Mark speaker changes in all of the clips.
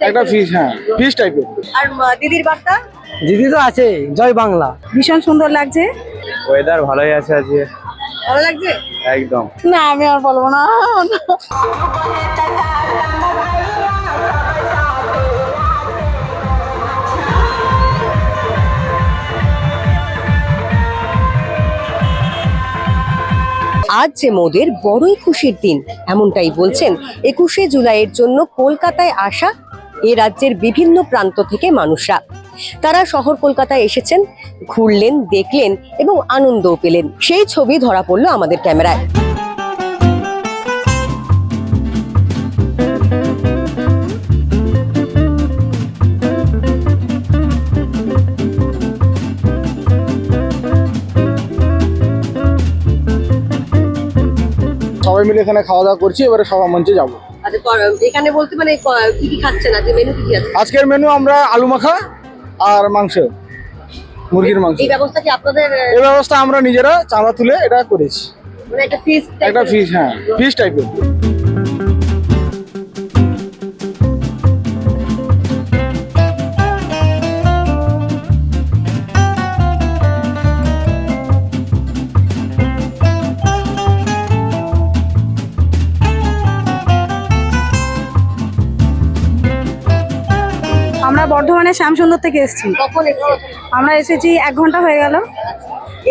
Speaker 1: একটা ফিশ হ্যাঁ। ফিশ টাইপের
Speaker 2: আর দিদির বার্তা?
Speaker 3: দিদি তো আছে জয় বাংলা।
Speaker 2: ভীষণ সুন্দর লাগছে।
Speaker 4: ওয়েদার ভালোই আছে আজকে।
Speaker 2: ভালো লাগছে?
Speaker 4: একদম।
Speaker 2: না আমি আর বলব না। আজ যে মোদের বড়ই খুশির দিন এমনটাই বলছেন একুশে জুলাইয়ের জন্য কলকাতায় আসা এ রাজ্যের বিভিন্ন প্রান্ত থেকে মানুষরা। তারা শহর কলকাতায় এসেছেন, ঘুরলেন, দেখলেন এবং আনন্দও পেলেন। সেই ছবি ধরা পড়ল আমাদের ক্যামেরায়।
Speaker 1: সবাই মিলে এখানে খাওয়া দাওয়া করছি, এবারে সভা মঞ্চে যাব।
Speaker 2: আচ্ছা এখানে বলতে মানে কি কি খাচ্ছেন? আজকে মেনু কি কি আছে?
Speaker 1: আজকের মেনু আমরা আলু মাখা আর মাংস মুরগির মাংস।
Speaker 2: এই ব্যবস্থা কি আপনাদের
Speaker 1: এই ব্যবস্থা আমরা নিজেরা চাঁদা তুলে এটা করেছি।
Speaker 2: মানে একটা ফিস
Speaker 1: একটা ফিশ হ্যাঁ ফিস টাইপের
Speaker 5: বর্ধমানের শ্যামসুন্দর থেকে এসেছি।
Speaker 2: কখন
Speaker 5: আমরা এসেছি এক ঘণ্টা হয়ে গেল।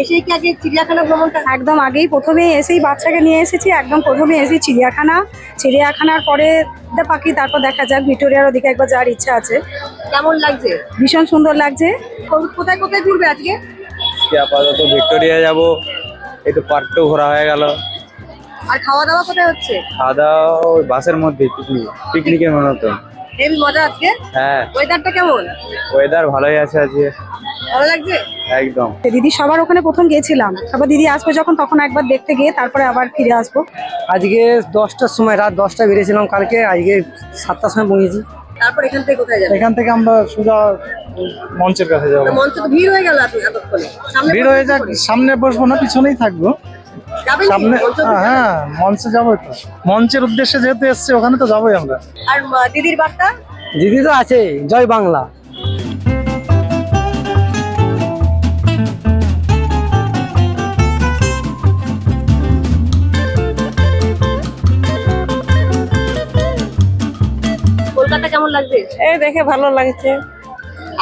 Speaker 2: এসে কি আগে চিড়িয়াখানা ভ্রমণটা
Speaker 5: একদম আগেই প্রথমেই এসেই বাচ্চাকে নিয়ে এসেছি একদম প্রথমে এসেছি চিড়িয়াখানা। চিড়িয়াখানার পরে পাখি তারপর দেখা যাক ভিক্টোরিয়ার ওদিকে একবার যাওয়ার ইচ্ছা আছে।
Speaker 2: কেমন লাগছে?
Speaker 5: ভীষণ সুন্দর লাগছে।
Speaker 2: কোথায় কোথায় ঘুরবে আজকে?
Speaker 4: আপাতত ভিক্টোরিয়া যাব। একটু পার্কটাও ঘোরা হয়ে গেল।
Speaker 2: আর খাওয়া দাওয়া কোথায় হচ্ছে?
Speaker 4: খাওয়া দাওয়া ওই বাসের মধ্যে পিকনিক পিকনিকের মতো।
Speaker 2: হেভি মজা আজকে?
Speaker 4: হ্যাঁ।
Speaker 2: ওয়েদারটা কেমন?
Speaker 4: ওয়েদার ভালোই আছে আজকে।
Speaker 2: ভালো লাগছে?
Speaker 4: একদম।
Speaker 5: দিদি সবার ওখানে প্রথম গিয়েছিলাম। তারপর দিদি আসবে যখন তখন একবার দেখতে গিয়ে তারপরে আবার ফিরে আসব।
Speaker 3: আজকে দশটার সময় রাত দশটায় বেরিয়েছিলাম কালকে আজকে সাতটার সময় পৌঁছেছি।
Speaker 2: তারপর এখান থেকে কোথায় যাবে?
Speaker 1: এখান থেকে আমরা সোজা মঞ্চের কাছে যাব।
Speaker 2: মঞ্চ তো ভিড় হয়ে গেল এত- এতক্ষণে। সামনে
Speaker 1: ভিড় হয়ে যাক সামনে বসবো না পিছনেই থাকব? সামনে হ্যাঁ, হ্যাঁ মঞ্চে যাব তো মঞ্চের উদ্দেশ্যে যেহেতু এসছে ওখানে তো যাবোই আমরা।
Speaker 2: আর দিদির বার্তা?
Speaker 3: দিদি তো আছে জয় বাংলা।
Speaker 2: কলকাতা কেমন লাগছে?
Speaker 6: এই দেখে ভালো লাগছে।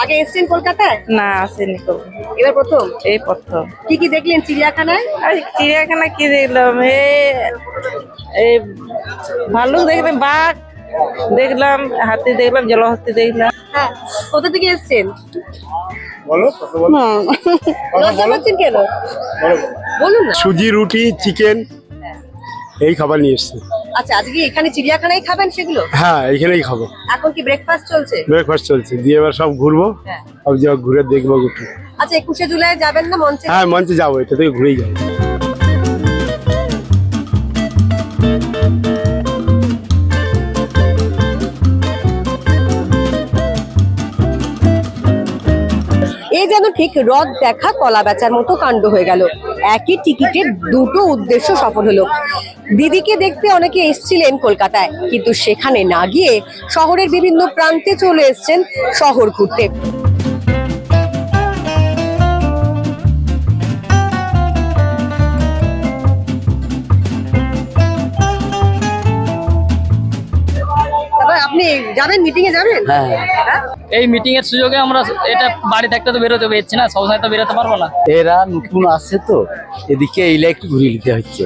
Speaker 2: আগে এসছেন কলকাতায়?
Speaker 6: না আসেনি তো
Speaker 2: এবার প্রথম?
Speaker 6: এই প্রথম।
Speaker 2: কি কি দেখলেন চিড়িয়াখানায়?
Speaker 6: আর চিড়িয়াখানা কি দেখলাম? এ এই ভালুক দেখলাম বাঘ দেখলাম হাতি দেখলাম জলহস্তি দেখলাম।
Speaker 2: হ্যাঁ কোথা থেকে এসছেন?
Speaker 1: বলো
Speaker 2: কেন? বলুন
Speaker 7: সুজি রুটি চিকেন এই খাবার নিয়ে এসছে।
Speaker 2: আচ্ছা আজকে এখানে চিড়িয়াখানায় খাবেন সেগুলো?
Speaker 7: হ্যাঁ এইখানেই খাব।
Speaker 2: এখন কি ব্রেকফাস্ট চলছে?
Speaker 7: ব্রেকফাস্ট চলছে। দিয়ে এবার সব ঘুরবো।
Speaker 2: হ্যাঁ।
Speaker 7: সব জায়গা ঘুরে দেখব
Speaker 2: আচ্ছা একুশে জুলাই যাবেন না মঞ্চে?
Speaker 7: হ্যাঁ মঞ্চে যাব এটা থেকে ঘুরেই যাব।
Speaker 2: এই যেন ঠিক রথ দেখা কলা বেচার মতো কাণ্ড হয়ে গেল। একই টিকিটে দুটো উদ্দেশ্য সফল হলো। দিদিকে দেখতে অনেকে এসছিলেন কলকাতায়, কিন্তু সেখানে না গিয়ে শহরের বিভিন্ন প্রান্তে চলে এসছেন শহর ঘুরতে। আপনি যাবেন? মিটিং এ যাবেন?
Speaker 3: হ্যাঁ
Speaker 2: হ্যাঁ?
Speaker 8: এই মিটিং এর সুযোগে আমরা এটা বাড়ি থাকতে তো বেরোতে পেরেছি না সবসময় তো বেরোতে পারব না।
Speaker 3: এরা নতুন আসছে তো এদিকে এই একটু ঘুরিয়ে দিতে হচ্ছে।